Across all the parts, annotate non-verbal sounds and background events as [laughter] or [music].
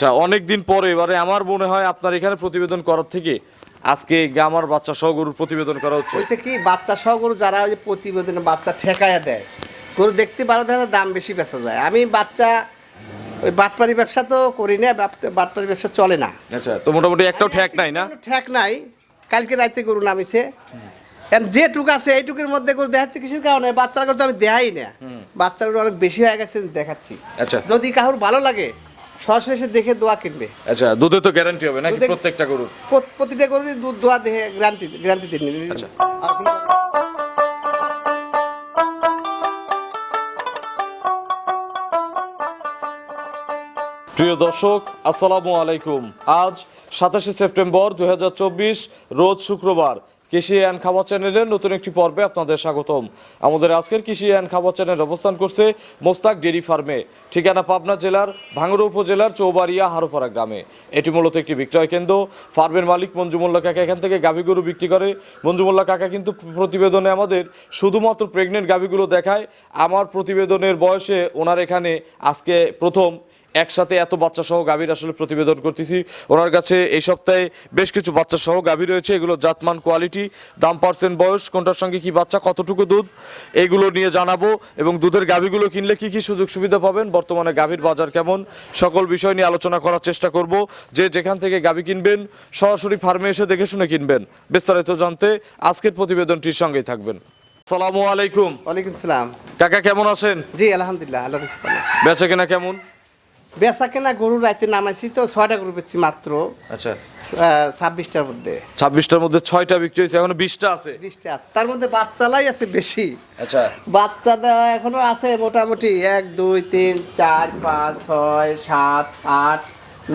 আচ্ছা অনেকদিন পরে এবারে আমার মনে হয় আপনার এখানে প্রতিবেদন করার থেকে আজকে আমার বাচ্চা সহ গরুর প্রতিবেদন করা হচ্ছে। হয়েছে কি বাচ্চা সহ গরু যারা ওই যে প্রতিবেদনে বাচ্চা ঠেকায়া দেয় গরু দেখতে ভালো দেখা যায়, দাম বেশি বেচা যায়। আমি বাচ্চা ওই বাটপাড়ি ব্যবসা তো করি না বাটপাড়ি ব্যবসা চলে না। আচ্ছা তো মোটামুটি একটাও ঠেক নাই না? ঠেক নাই। কালকে রাতে গরু নামিছে। যেটুক আছে এইটুকুর মধ্যে গরু দেখাচ্ছে কিসের কারণে? বাচ্চার গরু তো আমি দেখাই না। বাচ্চার গরু অনেক বেশি হয়ে গেছে দেখাচ্ছি। আচ্ছা। যদি কারোর ভালো লাগে সরাসরি এসে দেখে দোয়া কিনবে। আচ্ছা দুধে তো গ্যারান্টি হবে নাকি প্রত্যেকটা গরুর? প্রতিটা গরুরই দুধ দোয়া দেখে গ্যারান্টি গ্যারান্টি দিন আচ্ছা। প্রিয় দর্শক আসসালামু আলাইকুম। আজ সাতাশে সেপ্টেম্বর দুই হাজার চব্বিশ রোজ শুক্রবার। কৃষি অ্যান্ড খাবার চ্যানেলের নতুন একটি পর্বে আপনাদের স্বাগতম। আমাদের আজকের কৃষি অ্যান্ড খাবার চ্যানেল অবস্থান করছে মোস্তাক ডেরি ফার্মে, ঠিকানা পাবনা জেলার ভাঙড়া উপজেলার চৌবাড়িয়া হারোপাড়া গ্রামে। এটি মূলত একটি বিক্রয় কেন্দ্র। ফার্মের মালিক মঞ্জুমোল্লা কাকা এখান থেকে গরু বিক্রি করে। মঞ্জুমোল্লা কাকা কিন্তু প্রতিবেদনে আমাদের শুধুমাত্র প্রেগনেন্ট গাভীগুলো দেখায়। আমার প্রতিবেদনের বয়সে ওনার এখানে আজকে প্রথম একসাথে এত বাচ্চা সহ গাভীর আসলে প্রতিবেদন করতেছি। ওনার কাছে এই সপ্তাহে বেশ কিছু বাচ্চা সহ গাভী রয়েছে এগুলো জাতমান কোয়ালিটি দাম পার্সেন্ট বয়স কোনটার সঙ্গে কি বাচ্চা কতটুকু দুধ এগুলো নিয়ে জানাব এবং দুধের গাভীগুলো কিনলে কি কি সুযোগ সুবিধা পাবেন বর্তমানে গাভীর বাজার কেমন সকল বিষয় নিয়ে আলোচনা করার চেষ্টা করব। যে যেখান থেকে গাভী কিনবেন সরাসরি ফার্মে এসে দেখে শুনে কিনবেন। বিস্তারিত জানতে আজকের প্রতিবেদনটির সঙ্গেই থাকবেন। আসসালামু আলাইকুম। ওয়ালাইকুম সালাম। কাকা কেমন আছেন? জি আলহামদুলিল্লাহ আল্লাহ বেচা কেনা কেমন? বেচা কেনা গরু রাইতে নামাইছি তো ছয়টা গরু বেচছি মাত্র। আচ্ছা। ছাব্বিশটার মধ্যে। ছাব্বিশটার মধ্যে ছয়টা বিক্রি হয়েছে এখনও বিশটা আছে। বিশটা আছে। তার মধ্যে বাচ্চালাই আছে বেশি। আচ্ছা। বাচ্চা এখনও আছে মোটামুটি এক দুই তিন চার পাঁচ ছয় সাত আট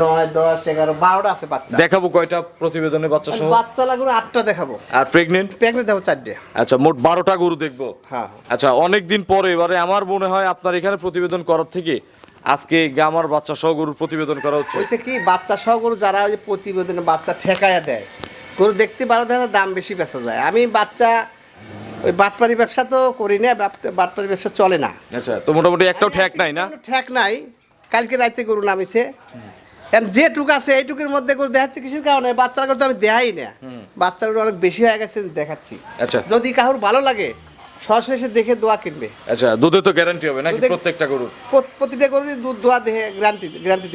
নয় দশ এগারো বারোটা আছে বাচ্চা। দেখাবো কয়টা প্রতিবেদনে বাচ্চা সহ বাচ্চা লাগবে আটটা দেখাবো। আর প্রেগনেন্ট প্যাকেট দেবো চারটে। আচ্ছা মোট বারোটা গরু দেখব। হ্যাঁ। আচ্ছা অনেকদিন পরে এবারে আমার মনে হয় আপনার এখানে প্রতিবেদন করার থেকে আজকে আমার বাচ্চা সহ গরুর প্রতিবেদন করা হচ্ছে। হয়েছে কি বাচ্চা সহ গরু যারা ওই যে প্রতিবেদনে বাচ্চা ঠেকায়া দেয় গরু দেখতে ভালো দেখা দাম বেশি বেচা যায়। আমি বাচ্চা ওই বাটপাড়ি ব্যবসা তো করি না বাটপাড়ি ব্যবসা চলে না। আচ্ছা তো মোটামুটি একটাও ঠেক নাই না? ঠেক নাই। কালকে রাতে গরু নামিছে। যেটুক আছে এইটুকুর মধ্যে গরু দেখাচ্ছে কিসের কারণে? বাচ্চার গরু তো আমি দেখাই না। বাচ্চার গরু অনেক বেশি হয়ে গেছে দেখাচ্ছি। আচ্ছা। যদি কারোর ভালো লাগে সরাসরি এসে দেখে দোয়া কিনবে। আচ্ছা দুধে তো গ্যারান্টি হবে নাকি প্রত্যেকটা গরুর? প্রতিটা গরুরই দুধ দোয়া দেখে গ্যারান্টি গ্যারান্টি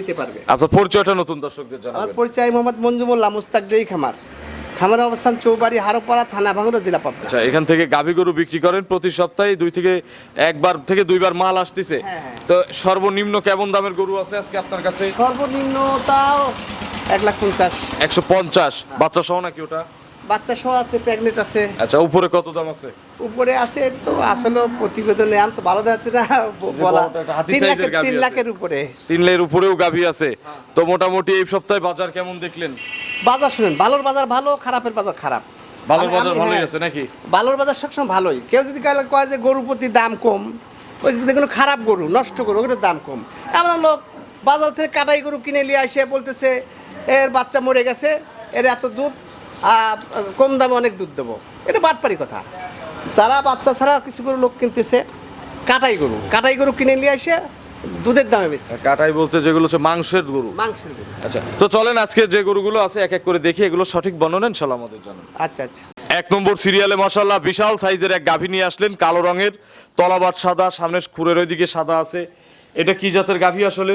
নিতে পারবে। আপনার পরিচয়টা নতুন দর্শকদের আমার জানাবেন পরিচয় মোহাম্মদ মঞ্জুমুল্লাহ মুস্তাক দেই খামার। খামারের অবস্থান চৌবাড়ি হারোপাড়া থানা ভাঙড়া জেলা পাবনা। আচ্ছা এখান থেকে গাভী গরু বিক্রি করেন প্রতি সপ্তাহে দুই থেকে একবার থেকে দুইবার মাল আসতেছে। হ্যাঁ, হ্যাঁ। তো সর্বনিম্ন কেমন দামের গরু আছে আজকে আপনার কাছে? সর্বনিম্ন তাও এক লাখ পঞ্চাশ। একশো পঞ্চাশ। বাচ্চা সহ নাকি ওটা? বাচ্চা সহ আছে প্রেগনেন্ট আছে। আচ্ছা উপরে কত দাম আছে? উপরে আছে তো আসলে প্রতিবেদনে তো ভালো যাচ্ছে না বলা তিন লাখের তিন লাখের উপরে। তিন লের উপরেও গাভী আছে। তো মোটামুটি এই সপ্তাহে বাজার কেমন দেখলেন? বাজার শুনেন ভালোর বাজার ভালো খারাপের বাজার খারাপ। ভালো আমি- বাজার ভালোই হ্যাঁ, আছে নাকি? ভালোর বাজার সবসময় ভালোই। কেউ যদি কয় যে গরুর প্রতি দাম কম ওই যে কোনো খারাপ গরু নষ্ট গরু ওগুলোর দাম কম। এমন লোক বাজার থেকে কাটাই গরু কিনে নিয়ে আসে বলতেছে এর বাচ্চা মরে গেছে এর এত দুধ কম দামে অনেক দুধ দেবো। এটা বাটপারি কথা। যারা বাচ্চা ছাড়া কিছু গরু লোক কিনতেছে কাটাই গরু। কাটাই গরু কিনে নিয়ে আসে দুধের দামে বেচতে কাটাই বলতে যেগুলো হচ্ছে মাংসের গরু। মাংসের গরু। আচ্ছা তো চলেন আজকে যে গরুগুলো আছে এক এক করে দেখি এগুলো সঠিক বর্ণনা ইনশাল্লাহ আমাদের জানান আচ্ছা আচ্ছা। এক নম্বর সিরিয়ালে মাসাল্লাহ বিশাল সাইজের এক গাভী নিয়ে আসলেন কালো রঙের তলাবাট সাদা সামনের খুরের ওইদিকে সাদা আছে। এটা কি জাতের গাভী আসলে?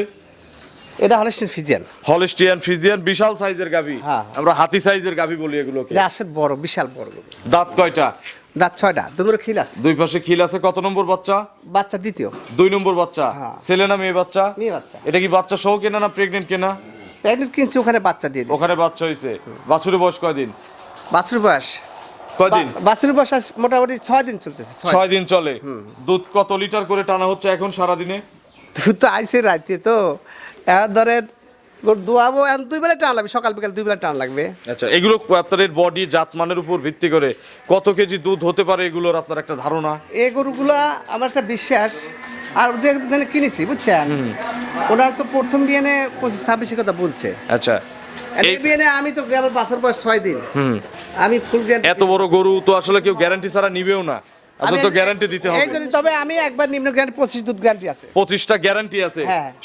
এটা হলেস্টিন ফিজিয়ান। হলিস্টিয়ান ফ্রিজিয়ান বিশাল সাইজের গাভী। হ্যাঁ। আমরা হাতি সাইজের গাভী বলি এগুলোকে। আসলে বড় বিশাল বড় দাঁত কয়টা? দাঁত ছয়টা। দুটো খিল আছে। দুই পাশে খিল আছে কত নম্বর বাচ্চা? বাচ্চা দ্বিতীয়। দুই নম্বর বাচ্চা। হ্যাঁ। ছেলে না মেয়ে বাচ্চা? মেয়ে বাচ্চা। এটা কি বাচ্চা সহ কেনা না প্রেগনেন্ট কেনা? প্যাকেট কিনছি ওখানে বাচ্চা দিয়ে ওখানে বাচ্চা হয়েছে বাছুরের বয়স কয়দিন? বাছুর বয়স। কয়দিন? বাছুর বয়স মোটামুটি ছয় দিন চলতেছে ছয়। দিন চলে। দুধ কত লিটার করে টানা হচ্ছে এখন সারাদিনে? তুই তো আইসে রাইতে তো। এবার ধরেন দোয়াবো এখন দুই বেলা টান লাগবে সকাল বিকাল দুই বেলা টান লাগবে। আচ্ছা এগুলো আপনাদের বডি জাতমানের উপর ভিত্তি করে কত কেজি দুধ হতে পারে এগুলোর আপনার একটা ধারণা? এই গরুগুলা আমার একটা বিশ্বাস আর যেখানে কিনেছি বুঝছেন? ওনার তো প্রথম বিয়ানে পঁচিশ ছাব্বিশের কথা বলছে। আচ্ছা। আমি তো গ্রামের বাছার বয়স ছয় দিন। আমি ফুল এত বড় গরু তো আসলে কেউ গ্যারান্টি ছাড়া নিবেও না। তো গ্যারান্টি দিতে হবে। তবে আমি একবার নিম্ন গ্যারান্টি পঁচিশ দুধ গ্যারান্টি আছে। পঁচিশটা গ্যারান্টি আছে।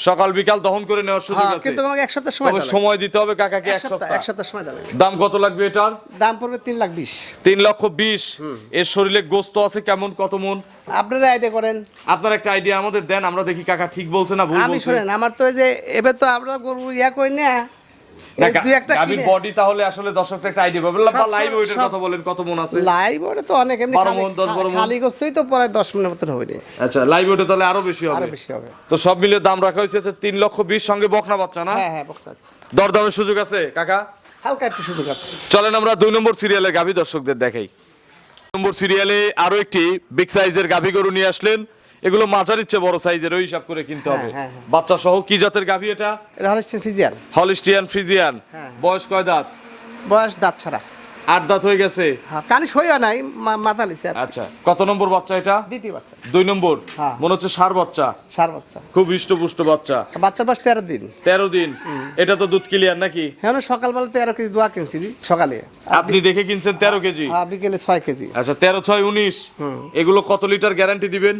সকাল বিকাল দহন করে নেওয়ার সুযোগ আছে। কিন্তু আমাকে এক সপ্তাহ সময় তবে সময় দিতে হবে কাকাকে এক এক সপ্তাহ সপ্তাহ। এক সপ্তাহ সময় লাগবে। দাম কত লাগবে এটার? দাম পড়বে তিন লাখ বিশ। তিন লক্ষ বিশ। এর শরীরে গোস্ত আছে কেমন? কত মন? আপনারা আইডিয়া করেন। আপনার একটা আইডিয়া আমাদের দেন আমরা দেখি কাকা ঠিক বলছে না ভুল আমি শোনেন আমার তো এই যে এবার তো আমরা গরু ইয়া করি না না, এই গা- দুই একটা গাভীর কিনে। বডি তাহলে আসলে দর্শকটা একটা আইডিয়া পাবে। সব- লাইভ সব- কথা বলেন কত মন আছে? লাইভ ওটা তো অনেক এমনি বারো খালি- মণ, দশ বারো খালি গোস্তই তো পরে দশ মিনিটের মতন হবে আচ্ছা লাইভ ওয়েটে তাহলে আরও বেশি হবে। আরও বেশি হবে। তো সব মিলে দাম রাখা হয়েছে লক্ষ সঙ্গে বকনা বাচ্চা না? হ্যাঁ হ্যাঁ দরদামের সুযোগ আছে কাকা? হালকা একটু সুযোগ আছে। চলেন আমরা দুই নম্বর সিরিয়ালে গাভী দর্শকদের দেখাই। দুই নম্বর সিরিয়ালে আরও একটি বিগ সাইজের গাভী গরু নিয়ে আসলেন। এগুলো মাঝারির চেয়ে বড় সাইজের ওই হিসাব করে কিনতে হবে। হ্যাঁ, হ্যাঁ। বাচ্চা সহ কি জাতের গাভী এটা? হলিস্টিন ফিজিয়ান হলিস্টিয়ান ফ্রিজিয়ান হ্যাঁ। বয়স কয় দাঁত? বয়স দাঁত ছাড়া। আট দাঁত হয়ে গেছে? হ্যাঁ কানি সইয়া নাই মাথা লিছে আচ্ছা কত নম্বর বাচ্চা এটা? দ্বিতীয় বাচ্চা। দুই নম্বর? হ্যাঁ। মনে হচ্ছে সার বাচ্চা। সার বাচ্চা। খুব হৃষ্টপুষ্ট বাচ্চা। বাচ্চার বয়স তেরো দিন। তেরো দিন? এটা তো দুধ ক্লিয়ার নাকি? হ্যাঁ সকালবেলা তেরো কেজি দোয়া কিনছি সকালে। আপনি দেখে কিনছেন তেরো কেজি? হ্যাঁ, বিকেলে ছয় কেজি। আচ্ছা তেরো ছয় উনিশ? এগুলো কত লিটার গ্যারান্টি দিবেন?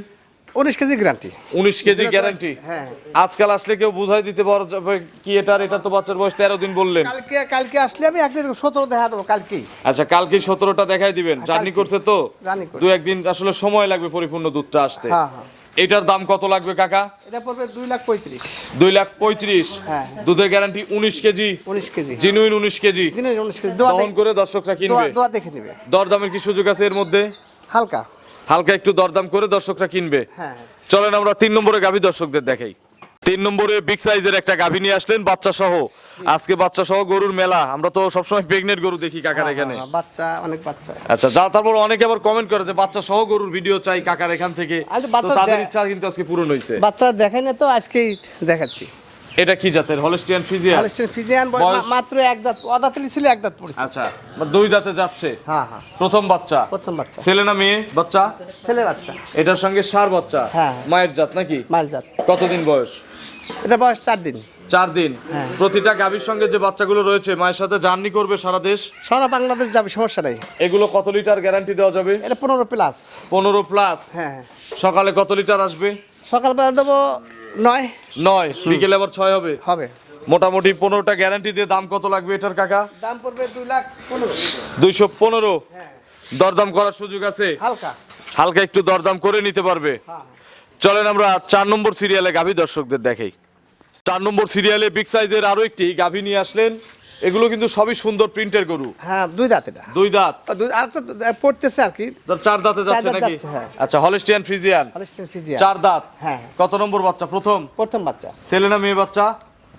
উনিশ কেজি গ্যারান্টি উনিশ কেজি গ্যারান্টি হ্যাঁ। আজকাল আসলে কেউ বুঝাই দিতে পারা যাবে কি এটার এটা তো বাচ্চার বয়স তেরো দিন বললেন। কালকে কালকে আসলে আমি একদিন সতেরো দেখা দেবো কালকেই। আচ্ছা কালকে সতেরোটা দেখাই দিবেন। জার্নি করছে তো? জার্নি করছে। দু একদিন আসলে সময় লাগবে পরিপূর্ণ দুধটা আসতে। হ্যাঁ হ্যাঁ। এটার দাম কত লাগবে কাকা? এটা পড়বে দুই লাখ পঁয়ত্রিশ। দুই লাখ পঁয়ত্রিশ। হ্যাঁ। দুধের গ্যারান্টি উনিশ কেজি। উনিশ কেজি জিনুইন উনিশ কেজি। জিনিস উনিশ কেজি। দোয়া দহন দেখে- করে দর্শকরা দোয়া কিনবে দোয়া দেখে নেবে। দরদামের কি সুযোগ আছে এর মধ্যে? হালকা। হালকা একটু দরদাম করে দর্শকরা কিনবে। হ্যাঁ। চলেন আমরা তিন নম্বরে গাভী দর্শকদের দেখাই। তিন নম্বরে বিগ সাইজের একটা গাভী নিয়ে আসলেন বাচ্চা সহ আজকে বাচ্চা সহ গরুর মেলা। আমরা তো সবসময় প্রেগনেন্ট গরু দেখি কাকার এখানে। হ্যাঁ, বাচ্চা অনেক বাচ্চা। আচ্ছা যা তারপর অনেকে আবার কমেন্ট করে যে বাচ্চা সহ গরুর ভিডিও চাই কাকার এখান থেকে। তাদের ইচ্ছা কিন্তু আজকে পূরণ হয়েছে। বাচ্চা দেখাই না তো আজকেই দেখাচ্ছি। এটা কি জাতের? Holstein Friesian? হলিস্টিন ফিজিয়ান মাত্র এক দাঁত অদাতলি ছিল এক দাঁত পড়েছে। আচ্ছা মানে দুই দাঁতে যাচ্ছে? হ্যাঁ হ্যাঁ। প্রথম বাচ্চা? প্রথম বাচ্চা। ছেলে না মেয়ে? বাচ্চা? ছেলে বাচ্চা। এটার সঙ্গে সার বাচ্চা? হ্যাঁ। মায়ের জাত নাকি? মায়ের জাত। কতদিন বয়স? এটা বয়স চার দিন। চার দিন। হ্যাঁ। প্রতিটা গাভীর সঙ্গে যে বাচ্চাগুলো রয়েছে মায়ের সাথে জার্নি করবে সারা দেশ? সারা বাংলাদেশ যাবে সমস্যা নেই। এগুলো কত লিটার গ্যারান্টি দেওয়া যাবে? এটা পনেরো প্লাস পনেরো প্লাস হ্যাঁ। সকালে কত লিটার আসবে? সকালবেলা দেবো নয়? নয়। বিকেলে আবার ছয় হবে। হবে। মোটামুটি পনেরোটা গ্যারান্টি দিয়ে দাম কত লাগবে এটার কাকা? দাম পড়বে দুই লাখ পনেরো। দুইশো পনেরো। হ্যাঁ। দরদাম করার সুযোগ আছে? হালকা। হালকা একটু দরদাম করে নিতে পারবে। হ্যাঁ। চলেন আমরা চার নম্বর সিরিয়ালে গাভী দর্শকদের দেখাই। চার নম্বর সিরিয়ালে বিগ সাইজের আরও একটি গাভী নিয়ে আসলেন। এগুলো কিন্তু সবই সুন্দর প্রিন্টের গরু। হ্যাঁ দুই দাঁত এটা। দুই দাঁত? আর তো পড়তেছে আর কি। চার দাঁতে যাচ্ছে নাকি? হ্যাঁ। আচ্ছা হলিস্টিয়ান ফ্রিজিয়ান হলিস্টিন ফিজিয়ান চার দাঁত? হ্যাঁ কত নম্বর বাচ্চা? প্রথম? প্রথম বাচ্চা। ছেলে না মেয়ে বাচ্চা?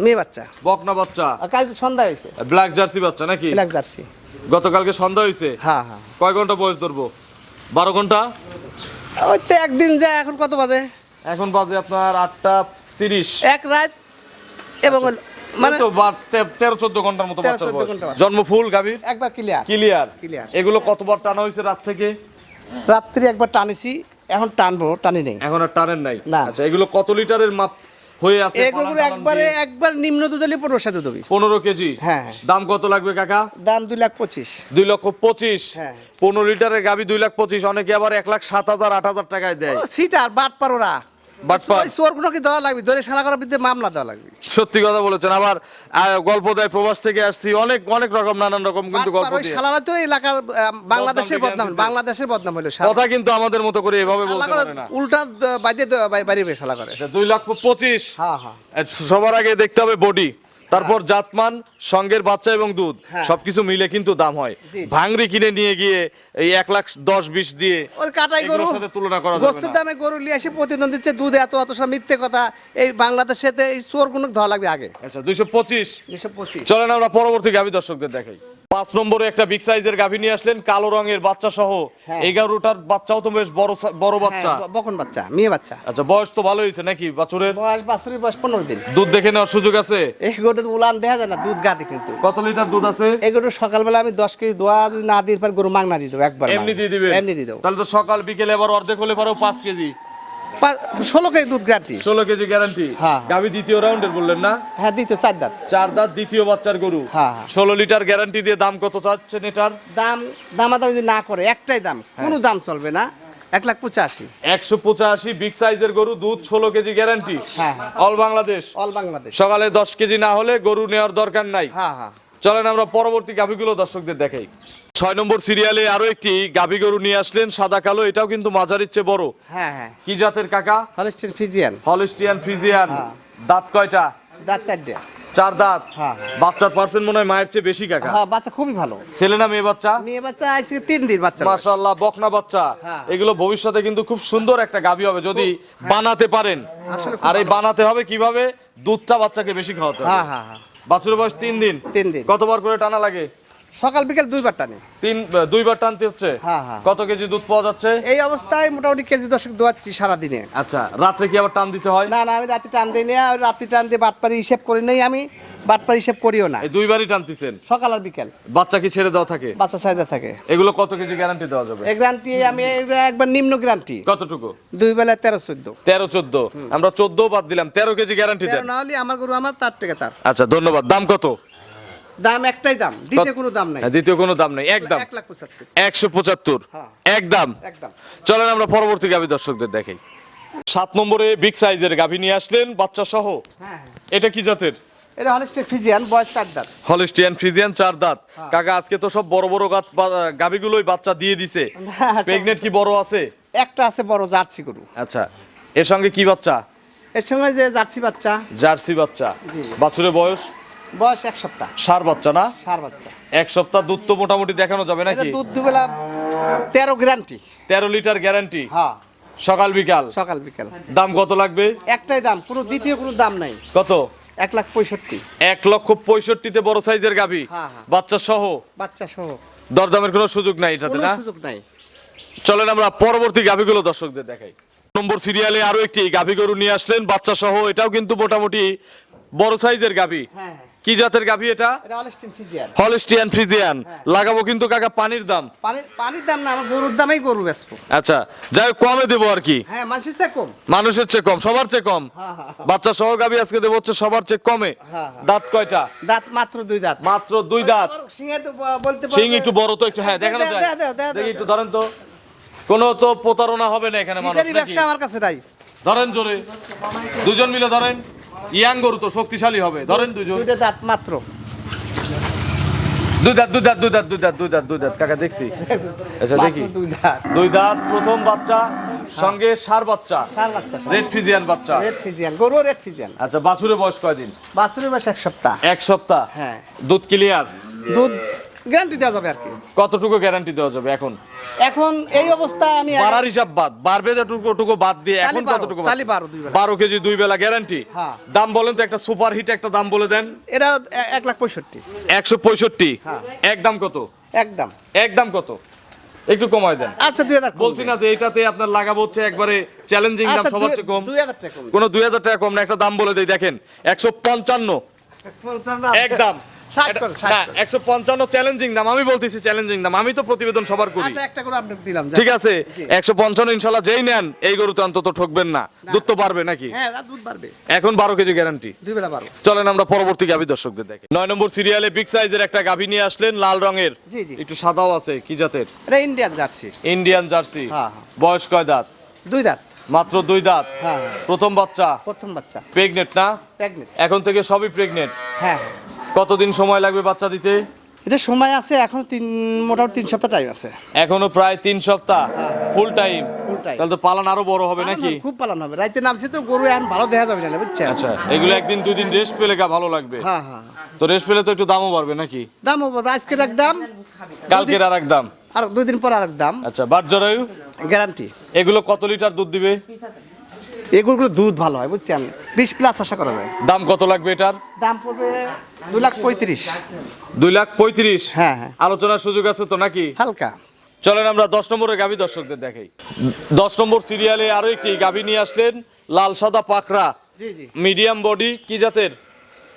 মেয়ে বাচ্চা। বকনা বাচ্চা। আর কালকে সন্ধ্যা হয়েছে। ব্ল্যাক জার্সি বাচ্চা নাকি? ব্ল্যাক জার্সি গতকালকে সন্ধ্যা হয়েছে? হ্যাঁ হ্যাঁ। কয় ঘণ্টা বয়স ধরবো? বারো ঘণ্টা? ওই তো একদিন যায় এখন কত বাজে? এখন বাজে আপনার আটটা তিরিশ। এক রাত এবং হল- মানে তেরো চোদ্দ ঘণ্টার মতো 13 বাচ্চার 14 বয়স। ঘণ্টা বাচ্চা। জন্ম ফুল গাভীর? একবার ক্লিয়ার ক্লিয়ার Clear। এগুলো কতবার টানা হয়েছে রাত থেকে? রাত্রি একবার টানেছি এখন টানবো টানি নেই। এখন আর টানেন নাই? না। আচ্ছা এগুলো কত লিটারের মাপ হয়ে আছে? এগুলো একবারে একবার নিম্ন দুধলি পনেরো সাথে পনেরো কেজি? হ্যাঁ। দাম কত লাগবে কাকা? দাম দুই লাখ পঁচিশ। দুই লক্ষ পঁচিশ? হ্যাঁ। পনেরো লিটারের গাভী দুই লাখ পঁচিশ অনেকে আবার এক লাখ সাত হাজার আট হাজার টাকায় দেয়। সিটার বাট পারোরা দেওয়া লাগবে ধরে শালা করার বিরুদ্ধে মামলা দেওয়া লাগবে। সত্যি কথা বলেছেন। আবার গল্প দেয় প্রবাস থেকে আসছি অনেক অনেক রকম নানান রকম কিন্তু গল্প দিয়ে। তো এলাকার বাংলাদেশের বদনাম। বাংলাদেশের বদনাম হলো শালা। কথা কিন্তু আমাদের মতো করে এভাবে বলতে পারে না। উল্টা বাইরে করে। দুই লাখ পঁচিশ। হ্যাঁ হ্যাঁ। সবার আগে দেখতে হবে বডি তারপর জাতমান সঙ্গের বাচ্চা এবং দুধ হ্যাঁ। সবকিছু মিলে কিন্তু দাম হয়। ভাঙড়ি কিনে নিয়ে গিয়ে এই এক লাখ দশ বিশ দিয়ে ওই কাটাই গরু সাথে তুলনা করা গোস্তের দামে গরু নিয়ে এসে প্রতিদিন দিচ্ছে দুধ এত এত সব মিথ্যে কথা। এই বাংলাদেশে এই চোর কোনো ধরা লাগবে আগে। আচ্ছা দুইশো পঁচিশ। দুইশো পঁচিশ। চলেন আমরা পরবর্তী গাভী দর্শকদের দেখাই। পাঁচ নম্বরে একটা বিগ সাইজের গাভী নিয়ে আসলেন কালো রঙের বাচ্চা সহ। হ্যাঁ। এগারোটার বাচ্চাও তো বেশ বড় বড় বাচ্চা। হ্যাঁ, বকন বাচ্চা মেয়ে বাচ্চা। আচ্ছা বয়স তো ভালো হয়েছে নাকি বাছুরের? বয়স বাছুরি বয়স পনেরো দিন। দুধ দেখে নেওয়ার সুযোগ আছে? এই উলান দেখা যায় না দুধ গাতে কিন্তু। কত লিটার দুধ আছে? এই গরু সকালবেলা আমি দশ কেজি দোয়া যদি না দিই পার গরু মাংনা দিয়ে দেবো একবার এমনি দিয়ে দিবে এমনি দিয়ে দেবো। তাহলে তো সকাল বিকেলে আবার অর্ধেক হলে পারো পাঁচ কেজি। ষোলো কেজি দুধ গ্যারান্টি ষোলো কেজি গ্যারান্টি হ্যাঁ। গাভী দ্বিতীয় রাউন্ডের বললেন না? হ্যাঁ দিতে চার দাঁত। চার দাঁত দ্বিতীয় বাচ্চার গরু। হ্যাঁ, হ্যাঁ। ষোলো লিটার গ্যারান্টি দিয়ে দাম কত চাচ্ছেন এটার? দাম দামাদামি যদি না করে একটাই দাম। কোনো দাম চলবে না। এক লাখ পঁচাশি। একশো পঁচাশি বিগ সাইজের গরু দুধ ষোলো KG guarantee. All Bangladesh all Bangladesh সকালে দশ কেজি না হলে গরু নেওয়ার দরকার নাই। চলেন আমরা পরবর্তী গাভীগুলো দর্শকদের দেখাই। ছয় নম্বর সিরিয়ালে আরও একটি গাভী গরু নিয়ে আসলেন সাদা কালো এটাও কিন্তু মাঝারির চেয়ে বড়। হ্যাঁ হ্যাঁ। কি জাতের কাকা? Holstein Friesian. হলিস্টিয়ান ফ্রিজিয়ান হ্যাঁ। দাঁত কয়টা? দাঁত চারটে। চার দাঁত। বাচ্চার পার্সেন্ট মনে হয় মায়ের চেয়ে বেশি কাকা। হ্যাঁ বাচ্চা খুবই ভালো। ছেলে না মেয়ে বাচ্চা? মেয়ে বাচ্চা আজকে তিন দিন বাচ্চা। মাশাআল্লাহ বকনা বাচ্চা। এগুলো ভবিষ্যতে কিন্তু খুব সুন্দর একটা গাভী হবে যদি বানাতে পারেন। আর এই বানাতে হবে কীভাবে? দুধটা বাচ্চাকে বেশি খাওয়াতে হবে। হ্যাঁ হ্যাঁ হ্যাঁ। বয়স তিন দিন। তিন দিন। কতবার করে টানা লাগে? সকাল বিকেল দুইবার টানি। তিন দুইবার টানতে হচ্ছে? হ্যাঁ, হ্যাঁ। কত কেজি দুধ পাওয়া যাচ্ছে? এই অবস্থায় মোটামুটি কেজি দশেক দোয়াচ্ছি সারাদিনে। আচ্ছা রাত্রে কি আবার টান দিতে হয়? না না আমি রাতে টান দিই না আর রাতে টান দিয়ে বাটপারি হিসেব করি নাই আমি বাটপারি হিসেব করিও না। দুইবারই টানতেছেন? সকাল আর বিকেল। বাচ্চা কি ছেড়ে দেওয়া থাকে? বাচ্চা সাইজে থাকে। এগুলো কত কেজি গ্যারান্টি দেওয়া যাবে? এই গ্যারান্টি আমি একবার নিম্ন গ্যারান্টি কতটুকু? দুই বেলা তেরো চোদ্দ। তেরো চোদ্দ। আমরা চোদ্দ বাদ দিলাম তেরো কেজি গ্যারান্টি দেন। না হলে আমার গরু আমার তার থেকে তার। আচ্ছা ধন্যবাদ। দাম কত? দাম একটাই দাম দিতে কোনো দাম নাই। হ্যাঁ, দ্বিতীয় কোনো দাম নেই একদম এক লাখ পঁচাত্তর। একশো পঁচাত্তর হ্যাঁ। একদম একদম চলেন আমরা পরবর্তী গাভী দর্শকদের দেখাই। সাত নম্বরে বিগ সাইজের গাভী নিয়ে আসলেন বাচ্চা সহ হ্যাঁ। এটা কি জাতের? এটা হলিস্টে ফিজিয়ান বয়স চার দাঁত। হলিস্টিয়ান ফ্রিজিয়ান চার দাঁত। কাকা আজকে তো সব বড় বড় গাভীগুলোই বাচ্চা দিয়ে দিছে। [laughs] প্রেগনেন্ট কি বড় আছে? একটা আছে বড় জার্সি গরু। আচ্ছা এর সঙ্গে কি বাচ্চা? এর সঙ্গে যে জার্সি বাচ্চা। জার্সি বাচ্চা। জি। বাছুরের বয়স? বয়স এক সপ্তাহ। সার বাচ্চা না? সার বাচ্চা। এক সপ্তাহ দুধ তো মোটামুটি দেখানো যাবে নাকি? দুধ দুবেলা তেরো গ্যারান্টি তেরো লিটার গ্যারান্টি হ্যাঁ। সকাল বিকাল? সকাল বিকাল। দাম কত লাগবে? একটাই দাম কোনো দ্বিতীয় কোনো দাম নাই। কত? এক লাখ পঁয়ষট্টি। এক লক্ষ পঁয়ষট্টিতে বড় সাইজের গাভী? হ্যাঁ, হ্যাঁ। বাচ্চা সহ? বাচ্চা সহ। দরদামের কোনো সুযোগ নাই এটাতে না? সুযোগ নাই। চলেন আমরা পরবর্তী গাভীগুলো দর্শকদের দেখাই। নম্বর সিরিয়ালে আরও একটি গাভী গরু নিয়ে আসলেন বাচ্চা সহ এটাও কিন্তু মোটামুটি বড় সাইজের গাভী। হ্যাঁ হ্যাঁ। কি জাতের গাভী এটা? হলিস্টিয়ান ফ্রিজিয়ান লাগাবো কিন্তু কাকা পানির দাম। পানির দাম না আমার গরুর দামেই গরু বেচবো। আচ্ছা যাই কমে দেবো আর কি। হ্যাঁ মানুষের চেয়ে কম। মানুষের চেয়ে কম সবার চেয়ে কম। হ্যাঁ, হ্যাঁ, হ্যাঁ। বাচ্চা সহ গাভী আজকে দেবো হচ্ছে সবার চেয়ে কমে। দাঁত কয়টা? দাঁত মাত্র দুই দাঁত। মাত্র দুই দাঁত। সিংহে তো বলতে সিং একটু বড় তো একটু হ্যাঁ দেখানো যায়। দেখি একটু ধরেন তো। কোনো তো প্রতারণা হবে না এখানে মানুষ ব্যবসা আমার কাছে নাই। ধরেন জোরে। দুজন মিলে ধরেন। ইয়াং গরু তো শক্তিশালী হবে। ধরেন দুজন। দুইটা দাঁত মাত্র। দুই দাঁত দুই দাঁত দুই দাঁত দুই দাঁত দুই দাঁত দুই দাঁত। কাকা দেখছি। আচ্ছা দেখি। দুই দাঁত। প্রথম বাচ্চা সঙ্গে সার বাচ্চা। সার বাচ্চা রেড ফিজিয়ান বাচ্চা। রেড ফিজিয়ান গরু রেড ফিজিয়ান। আচ্ছা বাছুরের বয়স কয়দিন? বাছুরের বয়স এক সপ্তাহ। এক সপ্তাহ? হ্যাঁ। দুধ ক্লিয়ার দুধ গ্যারান্টি দেওয়া যাবে আর কি। কতটুকু গ্যারান্টি দেওয়া যাবে এখন? এখন এই অবস্থায় আমি বাড়ার হিসাব বাদ। বাড়বে যতটুকু বাদ দিয়ে এখন কতটুকু তালি বারো দুই বেলা। বারো কেজি দুই বেলা গ্যারান্টি হ্যাঁ। দাম বলেন তো একটা সুপার হিট একটা দাম বলে দেন। এটা এক লাখ পঁয়ষট্টি। একশো পঁয়ষট্টি? হ্যাঁ। একদম কত? একদম একদম কত? একটু কমায় দেন। আচ্ছা দুই হাজার বলছি না যে এটাতে আপনার লাগাবো হচ্ছে একবারে চ্যালেঞ্জিং দাম আচ্ছা সবার চেয়ে কম। দুই হাজার টাকা কম। কোনো দুই হাজার টাকা কম না একটা দাম বলে দেই দেখেন। একশো পঞ্চান্ন। একদম ষাট এটা- করে, ষাট না করে। একশো পঞ্চান্ন চ্যালেঞ্জিং দাম আমি বলতেছি চ্যালেঞ্জিং দাম আমি তো প্রতিবেদন সবার করি। আচ্ছা একটা করে আপনাকে দিলাম ঠিক আছে একশো পঞ্চান্ন ইনশাল্লাহ যেই নেন এই গরুতে অন্তত ঠকবেন না। দুধ তো পারবে নাকি? হ্যাঁ দুধ বাড়বে। এখন বারো কেজি গ্যারান্টি দুই বেলা বারো। চলেন আমরা পরবর্তী গাভী দর্শকদের দেখি। নয় নম্বর সিরিয়ালে বিগ সাইজের একটা গাভী নিয়ে আসলেন লাল রঙের। একটু সাদাও আছে কি জাতের? এটা ইন্ডিয়ান জার্সি। Indian Jersey. হ্যাঁ, হ্যাঁ। বয়স কয় দাঁত? দুই দাঁত। মাত্র দুই দাঁত। প্রথম বাচ্চা? প্রথম বাচ্চা। প্রেগনেন্ট না? এখন থেকে সবই প্রেগনেন্ট হ্যাঁ হ্যাঁ। কতদিন সময় লাগবে বাচ্চা দিতে? এটা সময় আছে এখন তিন মোটামুটি তিন সপ্তাহ টাইম আছে। এখনও প্রায় তিন সপ্তাহ ফুল টাইম time। তাহলে তো পালন আরও বড় হবে নাকি? খুব পালন হবে। রাইতে নামছে তো গরু এখন ভালো দেখা যাবে না বুঝছেন? আচ্ছা এগুলো একদিন দুই দিন রেস্ট পেলে গা ভালো লাগবে। হ্যাঁ হ্যাঁ। তো রেস্ট পেলে তো একটু দামও বাড়বে নাকি? দাম হবে আজকের এক দাম কালকের আর এক দাম? আর দুই দিন পর আর এক দাম। আচ্ছা বাট জরায়ু গ্যারান্টি এগুলো কত লিটার দুধ দিবে? এগুলোগুলো দুধ ভালো হয় বুঝছেন? বিশ প্লাস আশা করা যায়। দাম কত লাগবে এটার? দাম পড়বে দু লাখ পঁয়ত্রিশ। দুই লাখ পঁয়ত্রিশ? হ্যাঁ হ্যাঁ। আলোচনার সুযোগ আছে তো নাকি? হালকা। চলেন আমরা দশ নম্বরের গাভী দর্শকদের দেখাই। দশ নম্বর সিরিয়ালে আরও একটি গাভী নিয়ে আসলেন লাল সাদা জি মিডিয়াম বডি কি জাতের?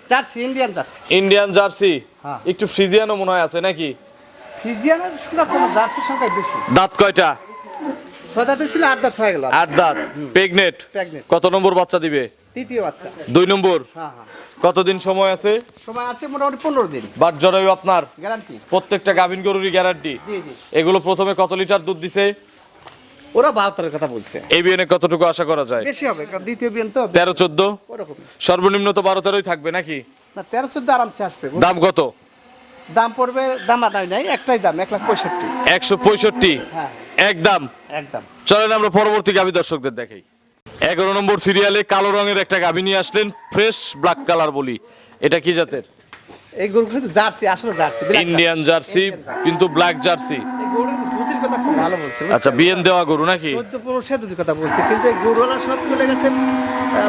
Jersey Indian Jersey. Indian Jersey. হ্যাঁ। একটু ফ্রিজিয়ানও মনে হয় আছে নাকি? ফিজিয়ানের সংখ্যা কম জার্সির সংখ্যা বেশি। দাঁত কয়টা? ছয় দাঁতে ছিল আট দাঁত হয়ে গেল। আট দাঁত। প্রেগনেট কত নম্বর বাচ্চা দিবে? তৃতীয় বাচ্চা। দুই নম্বর? হ্যাঁ হ্যাঁ। কতদিন সময় আছে? সময় আছে মোটামুটি পনেরো দিন। বাট জরায়ু আপনার? গ্যারান্টি প্রত্যেকটা গাভিন গরুরই গ্যারান্টি এগুলো প্রথমে কত লিটার দুধ দিছে? ওরা বারো তেরোর কথা বলছে। এই বিয়ানে কতটুকু আশা করা যায়? বেশি হবে কারণ দ্বিতীয় বিয়ান তো তেরো চোদ্দ? সর্বনিম্ন তো বারো তেরোই থাকবে নাকি? না তেরো চোদ্দ আরামসে আসবে। দাম কত? দাম পড়বে দাম আদায় নাই একটাই দাম এক লাখ পঁয়ষট্টি। একশো পঁয়ষট্টি? হ্যাঁ। একদম। একদম। চলেন আমরা পরবর্তী গাভী দর্শকদের দেখাই। এগারো নম্বর সিরিয়ালে কালো রঙের একটা গাভী নিয়ে আসলেন ফ্রেশ ব্ল্যাক কালার বলি। এটা কি জাতের? এই গরু কিন্তু জার্সি আসলে জার্সি ইন্ডিয়ান জার্সি কিন্তু ব্ল্যাক জার্সি। দুধের কথা খুব ভালো বলছে আচ্ছা বিএন দেওয়া গরু নাকি? চোদ্দ পনেরো সে দুধের কথা বলছে কিন্তু এই গরুওয়ালা সব চলে গেছে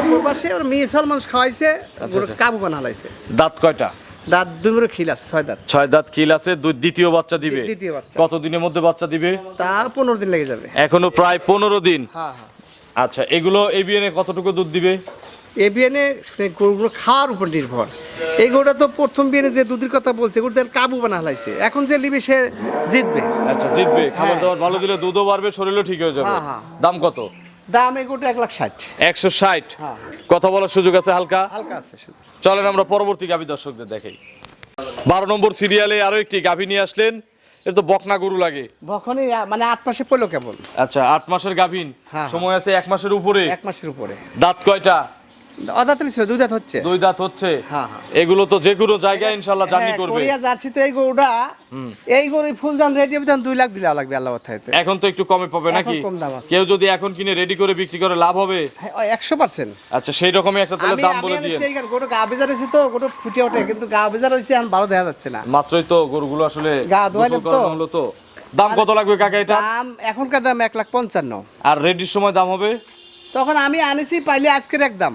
প্রবাসে ওর মেয়ে সল মানুষ খাওয়াইছে গরু আচ্ছা। কাবু বানালাইছে। দাঁত কয়টা? দাঁত দুই খিল আছে ছয় দাঁত। ছয় দাঁত কিল আছে দ্বিতীয় বাচ্চা দিবে। দ্বিতীয় বাচ্চা। কত দিনের মধ্যে বাচ্চা দিবে? তা পনেরো দিন লেগে যাবে। এখনও প্রায় পনেরো দিন। আচ্ছা এগুলো এই বিএনে কতটুকু দুধ দিবে? এ গরুগুলো খাওয়ার উপর নির্ভর। এই গরুটা তো প্রথম বিয়ানে যে দুধের কথা বলছে গরুদের কাবু বানা হালাইছে। এখন যে লিবে সে জিতবে। আচ্ছা জিতবে। খাবার হ্যাঁ। দাবার ভালো দিলে দুধও বাড়বে শরীরও ঠিক হয়ে যাবে। দাম কত? দাম এই এক লাখ ষাট। একশো ষাট। হ্যাঁ। কথা বলার সুযোগ আছে হালকা? হালকা আছে চলেন আমরা পরবর্তী গাভী দর্শকদের দেখাই। বারো নম্বর সিরিয়ালে আরও একটি গাভী নিয়ে আসলেন। এটা তো বকনা গরু লাগে। বকনে মানে আট মাসে পড়ল কেমন আচ্ছা আট মাসের গাভীন। হ্যাঁ। সময় আছে এক মাসের উপরে। এক মাসের উপরে। দাঁত কয়টা? অদাতলি ছিল দুই দাঁত হচ্ছে। দুই দাঁত হচ্ছে। হ্যাঁ, হ্যাঁ। এগুলো তো যে কোনো জায়গায় ইনশাল্লাহ জার্নি হ্যাঁ, করবে। কোরিয়া জার্সি তো এই গরুটা এই গরু ফুল দাম রেডি হবে তখন দুই লাখ দিলে লাগবে আল্লাহ এখন তো একটু কমে পাবে নাকি? কম দাম আছে। কেউ যদি এখন কিনে রেডি করে বিক্রি করে লাভ হবে? একশো পার্সেন্ট। আচ্ছা সেই রকমই একটা তাহলে দাম বলে গরু গা বেজার হয়েছে তো গরু ফুটে ওঠে কিন্তু গা বেজার হয়েছে এখন ভালো দেখা যাচ্ছে না। মাত্রই তো গরুগুলো আসলে গা ধোয়াইলাম তো। হলো তো। দাম কত লাগবে কাকা এটা? দাম এখনকার দাম এক লাখ পঞ্চান্ন। আর রেডির সময় দাম হবে? তখন আমি আনেছি পাইলে আজকের এক দাম।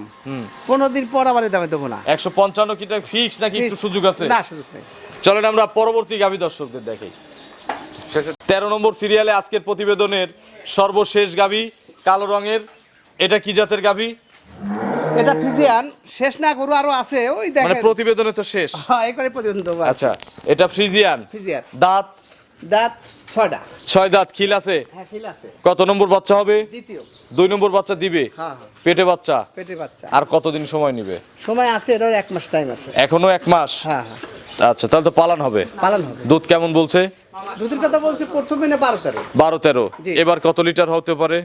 পনেরো দিন পর আবার দামে দেবো না। একশো পঞ্চান্ন কিটা ফিক্স নাকি একটু সুযোগ আছে? না সুযোগ নেই। চলেন আমরা পরবর্তী গাভী দর্শকদের দেখি। তেরো নম্বর সিরিয়ালে আজকের প্রতিবেদনের সর্বশেষ গাভী কালো রঙের এটা কি জাতের গাভী? এটা ফ্রিজিয়ান শেষ না গরু আরও আছে ওই মানে দেখেন। প্রতিবেদনে তো শেষ। হ্যাঁ এই করে প্রতিবেদন দেবো আচ্ছা এটা ফ্রিজিয়ান ফিজিয়ান। দাঁত দাঁত ছয়টা। ছয় দাঁত খিল আছে? হ্যাঁ খিল আছে। কত নম্বর বাচ্চা হবে? দ্বিতীয়। দুই নম্বর বাচ্চা দিবে? হ্যাঁ হ্যাঁ। পেটে বাচ্চা? পেটে বাচ্চা। আর কতদিন সময় নিবে? সময় আছে এটার এক মাস টাইম আছে। এখনও এক মাস? হ্যাঁ আচ্ছা তাহলে তো পালান হবে। পালন হবে। দুধ কেমন বলছে? দুধের কথা বলছি প্রথম দিনে বারো তেরো। বারো তেরো। এবার কত লিটার হতে পারে?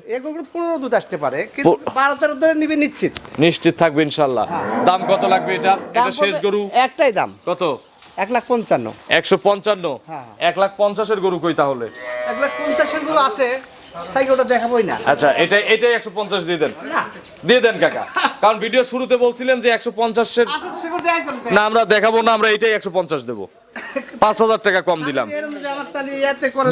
পনেরো দুধ আসতে পারে কিন্তু বারো তেরো ধরে নিবে নিশ্চিত। নিশ্চিত থাকবে ইনশাল্লাহ। দাম কত লাগবে এটা? এটা শেষ গরু? একটাই দাম। কত? এক লাখ পঞ্চান্ন। একশো পঞ্চান্ন? হ্যাঁ। এক লাখ পঞ্চাশের গরু কই তাহলে? এক লাখ পঞ্চাশের গরু আছে তাই ওটা দেখাবোই না? আচ্ছা এটা এটাই একশো পঞ্চাশ দিয়ে দেন। দিয়ে দেন কাকা। কারণ ভিডিও শুরুতে বলছিলেন যে একশো পঞ্চাশের আচ্ছা না আমরা দেখাবো না আমরা এটাই একশো পঞ্চাশ দেবো। পাঁচ হাজার টাকা কম দিলাম।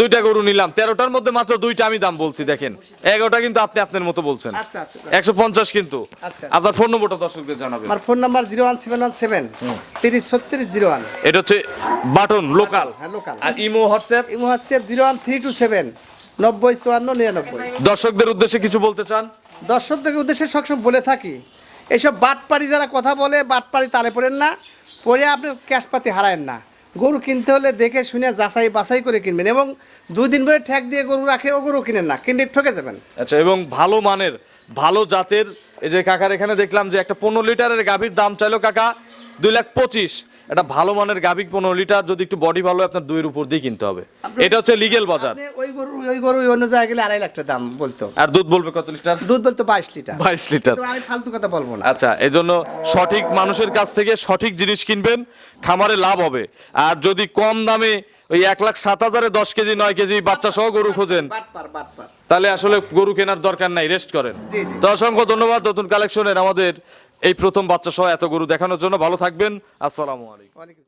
দুইটা গরু নিলাম। তেরোটার মধ্যে মাত্র দুইটা আমি দাম বলছি দেখেন। এগারোটা কিন্তু আপনি আপনার মতো বলছেন। আচ্ছা আচ্ছা একশো পঞ্চাশ কিন্তু। আচ্ছা। আপনার ফোন নম্বরটা দর্শকদের জানাবেন। আমার phone number zero one seven one seven তিরিশ ছত্রিশ জিরো ওয়ান। এটা হচ্ছে বাটন লোকাল। হ্যাঁ, আর ইমো হোয়াটসঅ্যাপ? ইমো হচ্ছে zero one three two seven নব্বই চুয়ান্ন নিরানব্বই। দর্শকদের উদ্দেশ্যে কিছু বলতে চান? দর্শকদের উদ্দেশ্যে সবসময় বলে থাকি এইসব বাটপাড়ি যারা কথা বলে বাটপাড়ি তালে পড়েন না পরে আপনি ক্যাশপাতি হারায়েন না। গরু কিনতে হলে দেখে শুনে যাচাই বাছাই করে কিনবেন এবং দুই দিন ধরে ঠ্যাক দিয়ে গরু রাখে ও গরু কিনেন না, কিনলে ঠকে যাবেন। আচ্ছা এবং ভালো মানের, ভালো জাতের, এই যে কাকার এখানে দেখলাম যে একটা পনেরো লিটারের গাভীর দাম চাইলো কাকা দুই লাখ পঁচিশ। একটা ভালো মানের গাভী পনেরো লিটার যদি একটু বডি ভালো আপনার দুইয়ের উপর দিয়ে কিনতে হবে। এটা হচ্ছে লিগেল বাজার। ওই গরু ওই গরু অন্য জায়গায় গেলে আড়াই লাখ টাকা দাম বলতো। আর দুধ বলবে কত লিটার? দুধ বলতো বাইশ লিটার। বাইশ লিটার। আমি ফালতু কথা বলব না। আচ্ছা এই জন্য সঠিক মানুষের কাছ থেকে সঠিক জিনিস কিনবেন খামারে লাভ হবে। আর যদি কম দামে ওই এক লাখ সাত হাজারে দশ কেজি নয় কেজি বাচ্চা সহ গরু খোঁজেন তাহলে আসলে গরু কেনার দরকার নাই রেস্ট করেন। তো অসংখ্য ধন্যবাদ নতুন কালেকশনের আমাদের এই প্রথম বাচ্চা সহ এত গরু দেখানোর জন্য ভালো থাকবেন আসসালামু আলাইকুম।